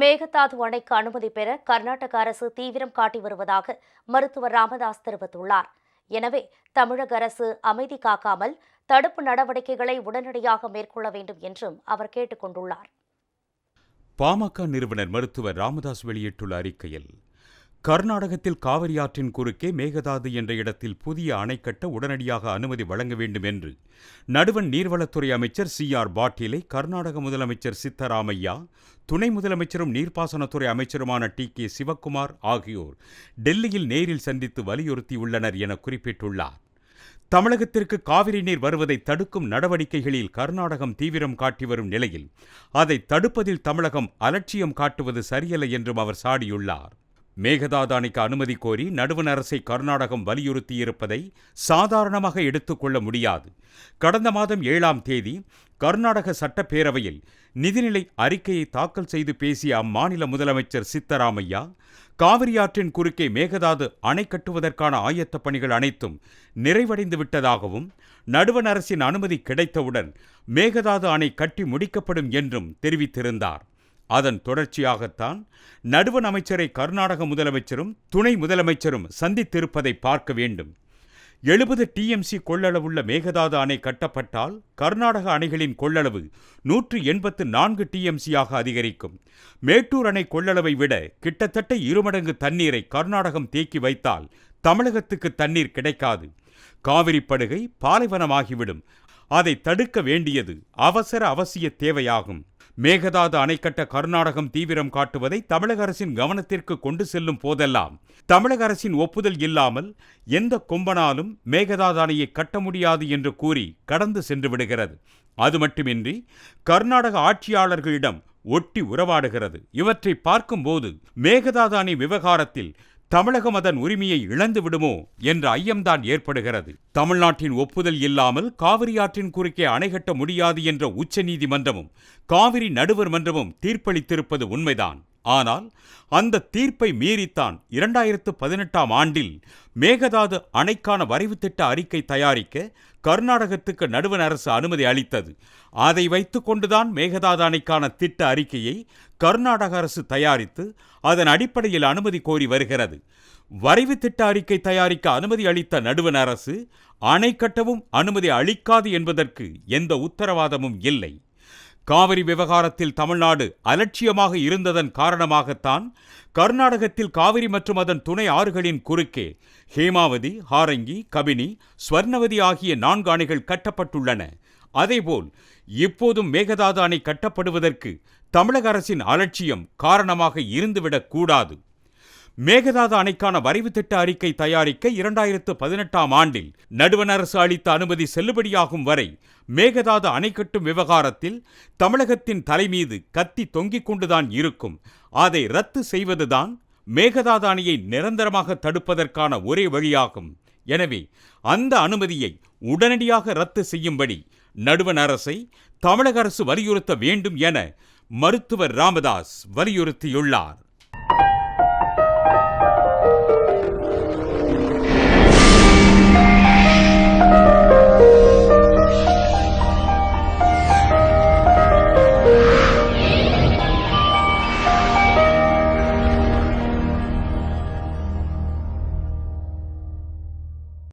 மேகதாது அணைக்கு அனுமதி பெற கர்நாடக அரசு தீவிரம் காட்டி வருவதாக மருத்துவர் ராமதாஸ் தெரிவித்துள்ளார். எனவே தமிழக அரசு அமைதி காக்காமல் தடுப்பு நடவடிக்கைகளை உடனடியாக மேற்கொள்ள வேண்டும் என்றும் அவர் கேட்டுக் கொண்டுள்ளார். பாமக நிறுவனர் மருத்துவர் ராமதாஸ் வெளியிட்டுள்ள அறிக்கையில் கர்நாடகத்தில் காவிரி ஆற்றின் குறுக்கே மேகதாது என்ற இடத்தில் புதிய அணை கட்ட உடனடியாக அனுமதி வழங்க வேண்டும் என்று நடுவண் நீர்வளத்துறை அமைச்சர் சி ஆர் பாட்டீலை கர்நாடக முதலமைச்சர் சித்தராமையா துணை முதலமைச்சரும் நீர்ப்பாசனத்துறை அமைச்சருமான டி கே சிவக்குமார் ஆகியோர் டெல்லியில் நேரில் சந்தித்து வலியுறுத்தியுள்ளனர் என குறிப்பிட்டுள்ளார். தமிழகத்திற்கு காவிரி நீர் வருவதை தடுக்கும் நடவடிக்கைகளில் கர்நாடகம் தீவிரம் காட்டி வரும் நிலையில் அதை தடுப்பதில் தமிழகம் அலட்சியம் காட்டுவது சரியல்ல என்றும் அவர் சாடியுள்ளார். மேகதாது அணைக்கு அனுமதி கோரி நடுவண் அரசை கர்நாடகம் வலியுறுத்தியிருப்பதை சாதாரணமாக எடுத்துக்கொள்ள முடியாது. கடந்த மாதம் ஏழாம் தேதி கர்நாடக சட்டப்பேரவையில் நிதிநிலை அறிக்கையை தாக்கல் செய்து பேசிய அம்மாநில முதலமைச்சர் சித்தராமையா காவிரி ஆற்றின் குறுக்கே மேகதாது அணை கட்டுவதற்கான ஆயத்தப் பணிகள் அனைத்தும் நிறைவடைந்து விட்டதாகவும் நடுவண் அரசின் அனுமதி கிடைத்தவுடன் மேகதாது அணை கட்டி முடிக்கப்படும் என்றும் தெரிவித்திருந்தார். அதன் தொடர்ச்சியாகத்தான் நடுவண் அமைச்சரை கர்நாடக முதலமைச்சரும் துணை முதலமைச்சரும் சந்தித்திருப்பதை பார்க்க வேண்டும். எழுபது டிஎம்சி கொள்ளளவுள்ள மேகதாது அணை கட்டப்பட்டால் கர்நாடக அணைகளின் கொள்ளளவு நூற்று எண்பத்து நான்கு டிஎம்சியாக அதிகரிக்கும். மேட்டூர் அணை கொள்ளளவை விட கிட்டத்தட்ட இருமடங்கு தண்ணீரை கர்நாடகம் தேக்கி வைத்தால் தமிழகத்துக்கு தண்ணீர் கிடைக்காது. காவிரி படுகை பாலைவனமாகிவிடும். அதை தடுக்க வேண்டியது அவசர அவசிய தேவையாகும். மேகதாது அணை கட்ட கர்நாடகம் தீவிரம் காட்டுவதை தமிழக அரசின் கவனத்திற்கு கொண்டு செல்லும் போதெல்லாம் தமிழக அரசின் ஒப்புதல் இல்லாமல் எந்த கொம்பனாலும் மேகதாது அணையை கட்ட முடியாது என்று கூறி கடந்து சென்று விடுகிறது. அது மட்டுமின்றி கர்நாடக ஆட்சியாளர்களிடம் ஒட்டி உறவாடுகிறது. இவற்றை பார்க்கும்போது மேகதாது அணை விவகாரத்தில் தமிழகம் அதன் உரிமையை இழந்து விடுமோ என்ற ஐயம்தான் ஏற்படுகிறது. தமிழ்நாட்டின் ஒப்புதல் இல்லாமல் காவிரி ஆற்றின் குறுக்கே அணை கட்ட முடியாது என்ற உச்சநீதிமன்றமும் காவிரி நடுவர் மன்றமும் தீர்ப்பளித்திருப்பது உண்மைதான். ஆனால் அந்த தீர்ப்பை மீறித்தான் இரண்டாயிரத்து பதினெட்டாம் ஆண்டில் மேகதாது அணைக்கான வரைவு திட்ட அறிக்கை தயாரிக்க கர்நாடகத்துக்கு நடுவண் அரசு அனுமதி அளித்தது. அதை வைத்துக் கொண்டுதான் மேகதாது அணைக்கான திட்ட அறிக்கையை கர்நாடக அரசு தயாரித்து அதன் அடிப்படையில் அனுமதி கோரி வருகிறது. வரைவு திட்ட அறிக்கை தயாரிக்க அனுமதி அளித்த நடுவண் அரசு அணை கட்டவும் அனுமதி அளிக்காது என்பதற்கு எந்த உத்தரவாதமும் இல்லை. காவிரி விவகாரத்தில் தமிழ்நாடு அலட்சியமாக இருந்ததன் காரணமாகத்தான் கர்நாடகத்தில் காவிரி மற்றும் அதன் துணை ஆறுகளின் குறுக்கே ஹேமாவதி ஹாரங்கி கபினி ஸ்வர்ணவதி ஆகிய நான்கு அணைகள் கட்டப்பட்டுள்ளன. அதேபோல் இப்போதும் மேகதாது அணை கட்டப்படுவதற்கு தமிழக அரசின் அலட்சியம் காரணமாக இருந்துவிடக் கூடாது. மேகதாது அணைக்கான வரைவு திட்ட அறிக்கை தயாரிக்க இரண்டாயிரத்து பதினெட்டாம் ஆண்டில் நடுவண் அரசு அளித்த அனுமதி செல்லுபடியாகும் வரை மேகதாது அணை கட்டும் விவகாரத்தில் தமிழகத்தின் தலைமீது கத்தி தொங்கிக் கொண்டுதான் இருக்கும். அதை ரத்து செய்வதுதான் மேகதாது அணையை நிரந்தரமாக தடுப்பதற்கான ஒரே வழியாகும். எனவே அந்த அனுமதியை உடனடியாக ரத்து செய்யும்படி நடுவண் அரசை தமிழக அரசு வலியுறுத்த வேண்டும் என மருத்துவர் ராமதாஸ் வலியுறுத்தியுள்ளார்.